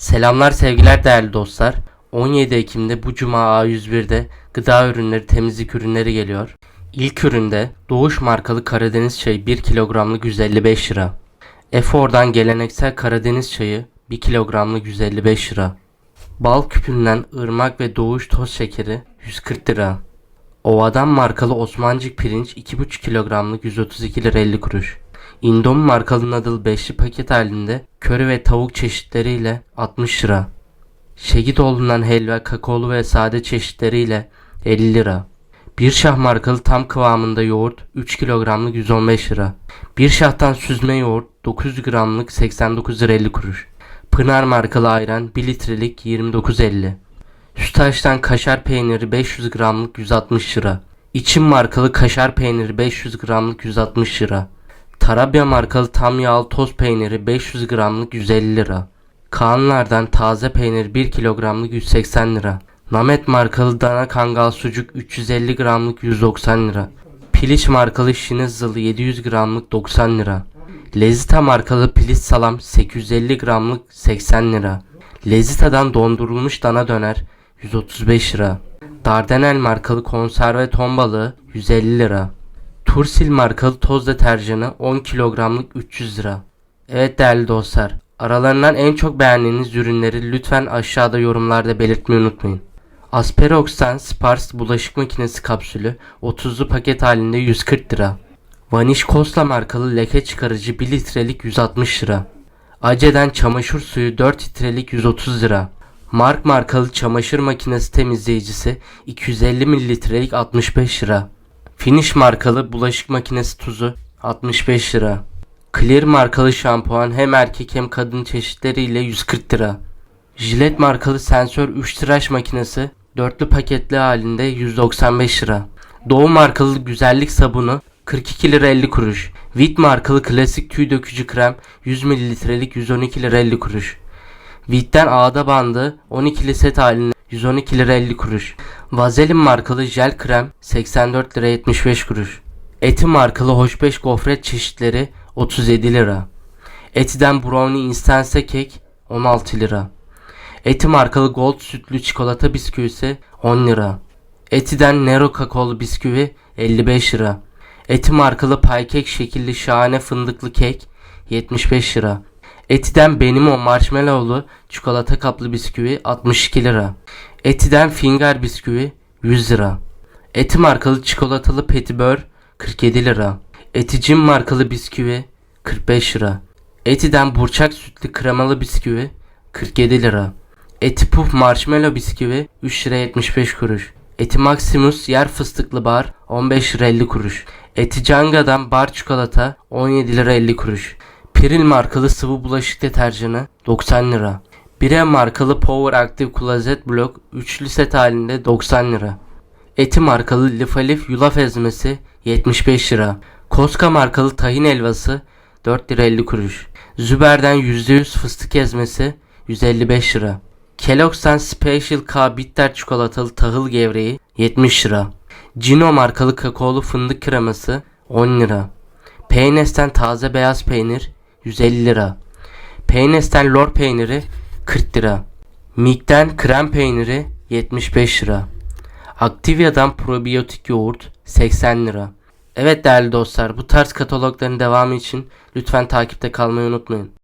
Selamlar sevgiler değerli dostlar. 17 Ekim'de bu cuma A101'de gıda ürünleri temizlik ürünleri geliyor. İlk üründe Doğuş markalı Karadeniz çayı 1 kilogramlık 155 lira. Efor'dan geleneksel Karadeniz çayı 1 kilogramlık 155 lira. Bal küpünden ırmak ve doğuş toz şekeri 140 lira. Ova'dan markalı Osmancık pirinç 2,5 kilogramlık 132 lira 50 kuruş. Indomie markalı Nadal 5'li paket halinde köri ve tavuk çeşitleriyle 60 lira. Şehitoğlu'ndan helva, kakaolu ve sade çeşitleriyle 50 lira. Bir şah markalı tam kıvamında yoğurt 3 kilogramlık 115 lira. Bir şahtan süzme yoğurt 900 gramlık 89 lira 50 kuruş. Pınar markalı ayran 1 litrelik 29.50. Sütaş'tan kaşar peyniri 500 gramlık 160 lira. İçim markalı kaşar peyniri 500 gramlık 160 lira. Tarabya markalı tam yağlı toz peyniri 500 gramlık 150 lira. Kaanlardan taze peynir 1 kilogramlık 180 lira. Namet markalı dana kangal sucuk 350 gramlık 190 lira. Piliç markalı şinizzalı 700 gramlık 90 lira. Lezita markalı piliç salam 850 gramlık 80 lira. Lezita'dan dondurulmuş dana döner 135 lira. Dardanel markalı konserve ton balığı 150 lira. Tursil markalı toz deterjanı 10 kilogramlık 300 lira. Evet değerli dostlar, aralarından en çok beğendiğiniz ürünleri lütfen aşağıda yorumlarda belirtmeyi unutmayın. Asperox'tan Spars bulaşık makinesi kapsülü 30'lu paket halinde 140 lira. Vanish Costa markalı leke çıkarıcı 1 litrelik 160 lira. Ace'den çamaşır suyu 4 litrelik 130 lira. Mark markalı çamaşır makinesi temizleyicisi 250 mililitrelik 65 lira. Finish markalı bulaşık makinesi tuzu 65 lira. Clear markalı şampuan hem erkek hem kadın çeşitleriyle 140 lira. Gillette markalı sensör 3 tıraş makinesi dörtlü paketli halinde 195 lira. Doğu markalı güzellik sabunu 42 lira 50 kuruş. Vit markalı klasik tüy dökücü krem 100 mililitrelik 112 lira 50 kuruş. Vit'ten ağda bandı 12'li set halinde 112 lira 50 kuruş. Vazelin markalı jel krem 84 lira 75 kuruş. Eti markalı hoşbeş gofret çeşitleri 37 lira. Etiden brownie instanse kek 16 lira. Eti markalı gold sütlü çikolata bisküvisi 10 lira. Etiden Nero kakaolu bisküvi 55 lira. Eti markalı paykek şekilli şahane fındıklı kek 75 lira. Etiden benim o marshmallowlu çikolata kaplı bisküvi 62 lira. Etiden finger bisküvi 100 lira. Eti markalı çikolatalı petibör 47 lira. Eticim markalı bisküvi 45 lira. Etiden burçak sütlü kremalı bisküvi 47 lira. Eti puf marshmallow bisküvi 3 lira 75 kuruş. Eti Maximus yer fıstıklı bar 15 lira 50 kuruş. Eti Canga'dan bar çikolata 17 lira 50 kuruş. Piril markalı sıvı bulaşık deterjanı 90 lira. Bire markalı Power Active Closet Block üçlü set halinde 90 lira. Eti markalı Lifalif yulaf ezmesi 75 lira. Koska markalı tahin helvası 4 lira 50 kuruş. Züber'den %100 fıstık ezmesi 155 lira. Kellogg's'tan Special K bitter çikolatalı tahıl gevreği 70 lira. Cino markalı kakaolu fındık kreması 10 lira. Peynes'ten taze beyaz peynir 150 lira. Peynes'ten lor peyniri 40 lira. Mik'ten krem peyniri 75 lira. Activia'dan probiyotik yoğurt 80 lira. Evet değerli dostlar bu tarz katalogların devamı için lütfen takipte kalmayı unutmayın.